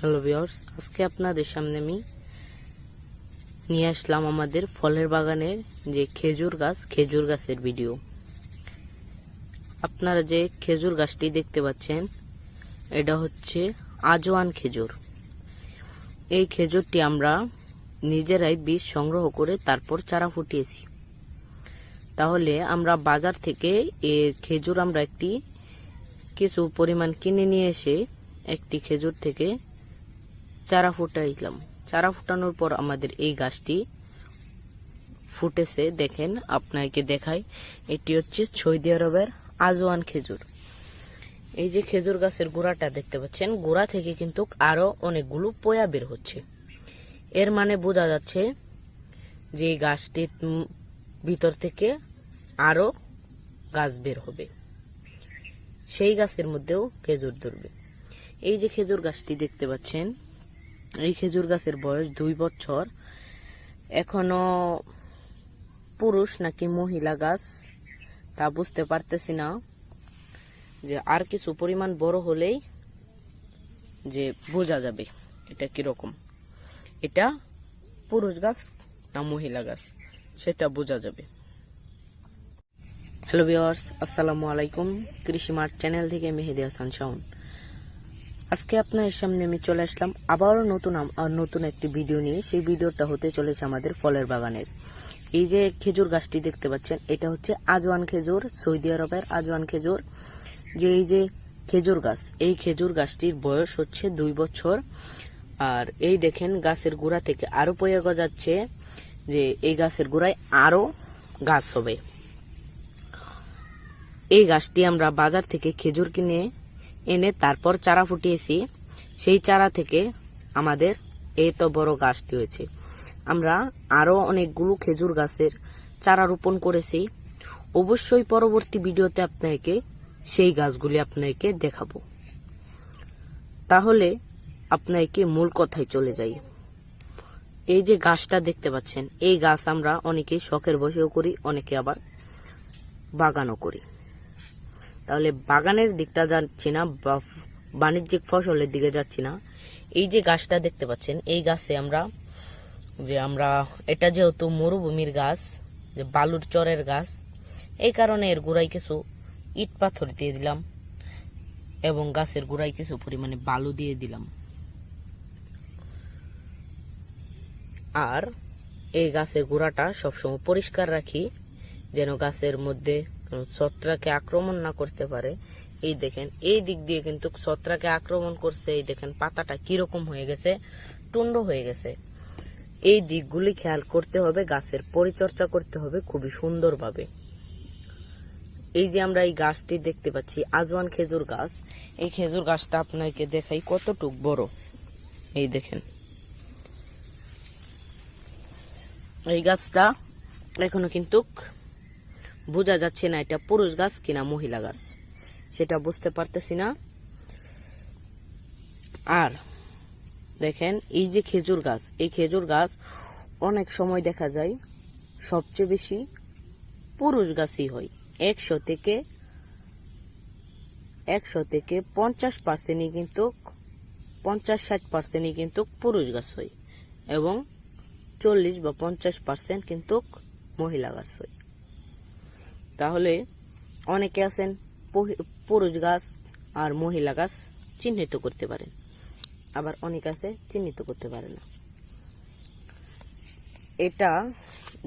Hello viewers আজকে আপনাদের সামনে আমি নিয়ে আসলাম আমাদের ফলের বাগানের যে খেজুর গাছ, খেজুর গাছের ভিডিও আপনারা যে খেজুর গাছটি দেখতে পাচ্ছেন, এটা হচ্ছে আজওয়ান খেজুর। এই খেজুরটি আমরা নিজেরাই বীজ সংগ্রহ করে তারপর চারা ফুটিয়েছি। তাহলে আমরা বাজার থেকে এ খেজুর আমরা একটি কিছু পরিমাণ কিনে নিয়ে এসে একটি খেজুর থেকে চারা ফুটাইলাম। চারা ফুটানোর পর আমাদের এই গাছটি ফুটেছে। দেখেন, আপনাকে দেখাই। এটি হচ্ছে সৌদি আরবের আজওয়ান খেজুর। এই যে খেজুর গাছের গোড়াটা দেখতে পাচ্ছেন, গোড়া থেকে কিন্তু আরও অনেকগুলো পোয়া বের হচ্ছে। এর মানে বোঝা যাচ্ছে যে গাছটির ভিতর থেকে আরও গাছ বের হবে। সেই গাছের মধ্যেও খেজুর ধরবে। এই যে খেজুর গাছটি দেখতে পাচ্ছেন এই খেজুর গাছের বয়স দুই বছর। এখনও পুরুষ নাকি মহিলা গাছ, তা বুঝতে পারতেছি না যে আর কিছু পরিমাণ বড় হলেই যে বোঝা যাবে এটা কীরকম। এটা পুরুষ গাছ না মহিলা গাছ, সেটা বোঝা যাবে। হ্যালো ভিওয়ার্স আসসালামু আলাইকুম। কৃষি মার্ট চ্যানেল থেকে মেহেদি হাসান শাওন। আজকে আপনার সামনে আমি চলে আসলাম আবারও নতুন নতুন একটি ভিডিও নিয়ে। সেই ভিডিওটা হতে চলেছে আমাদের ফলের বাগানের। এই যে খেজুর গাছটি দেখতে পাচ্ছেন, এটা হচ্ছে আজওয়ান খেজুর, সৌদি আরবের আজওয়ান খেজুর। যে এই যে খেজুর গাছ, এই খেজুর গাছটির বয়স হচ্ছে দুই বছর। আর এই দেখেন গাছের গোড়া থেকে আরও পয়ে গজাচ্ছে যে এই গাছের গোড়ায় আরও গাছ হবে। এই গাছটি আমরা বাজার থেকে খেজুর কিনে এনে তারপর চারা ফুটিয়েছি। সেই চারা থেকে আমাদের এত বড় গাছটি হয়েছে। আমরা আরও অনেকগুলো খেজুর গাছের চারা রোপণ করেছি। অবশ্যই পরবর্তী ভিডিওতে আপনাকে সেই গাছগুলি আপনাকে দেখাবো। তাহলে আপনাকে মূল কথায় চলে যাই। এই যে গাছটা দেখতে পাচ্ছেন, এই গাছ আমরা অনেকে শখের বসেও করি, অনেকে আবার বাগানও করি। তাহলে বাগানের দিকটা যাচ্ছি না, বা বাণিজ্যিক ফসলের দিকে যাচ্ছি না। এই যে গাছটা দেখতে পাচ্ছেন, এই গাছে আমরা যে আমরা, এটা যেহেতু মরুভূমির গাছ, যে বালুর চরের গাছ, এই কারণে এর গোড়ায় কিছু ইট পাথর দিয়ে দিলাম এবং গাছের গোড়ায় কিছু পরিমাণে বালু দিয়ে দিলাম। আর এই গাছের গোড়াটা সবসময় পরিষ্কার রাখি, যেন গাছের মধ্যে ছত্রাকে আক্রমণ না করতে পারে। এই দেখেন, এই দিক দিয়ে কিন্তু ছত্রাকে আক্রমণ করছে। এই দেখেন, পাতাটা কীরকম হয়ে গেছে টুন্ড হয়ে গেছে। এই দিকগুলি খেয়াল করতে হবে, গাছের পরিচর্যা করতে হবে খুবই সুন্দরভাবে। এই যে আমরা এই গাছটি দেখতে পাচ্ছি, আজওয়ান খেজুর গাছ। এই খেজুর গাছটা আপনাকে দেখাই কতটুক বড়। এই দেখেন। এই গাছটা এখনও কিন্তু বোঝা যাচ্ছে না এটা পুরুষ গাছ কিনা মহিলা গাছ। সেটা বুঝতে পারতেছি না। আর দেখেন, এই যে খেজুর গাছ, এই খেজুর গাছ অনেক সময় দেখা যায় সবচেয়ে বেশি পুরুষ গাছই হয়। একশো থেকে একশো থেকে পঞ্চাশ পার্সেন্টই কিন্তু, পঞ্চাশ ষাট পার্সেন্টই কিন্তু পুরুষ গাছ হয় এবং চল্লিশ বা পঞ্চাশ পার্সেন্ট কিন্তু মহিলা গাছ হয়। তাহলে অনেকে আছেন পুরুষ গাছ আর মহিলা গাছ চিহ্নিত করতে পারেন। আবার অনেক আছে চিহ্নিত করতে পারে না। এটা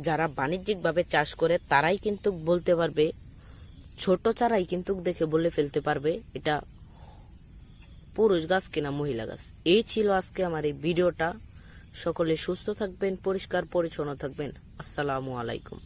যারা বাণিজ্যিকভাবে চাষ করে, তারাই কিন্তু বলতে পারবে, ছোট চারাই কিন্তু দেখে বলে ফেলতে পারবে, এটা পুরুষ গাছ কিনা মহিলা গাছ। এই ছিল আজকে আমার এই ভিডিওটা। সকলে সুস্থ থাকবেন, পরিষ্কার, পরিচ্ছন্ন থাকবেন। আসসালামু আলাইকুম।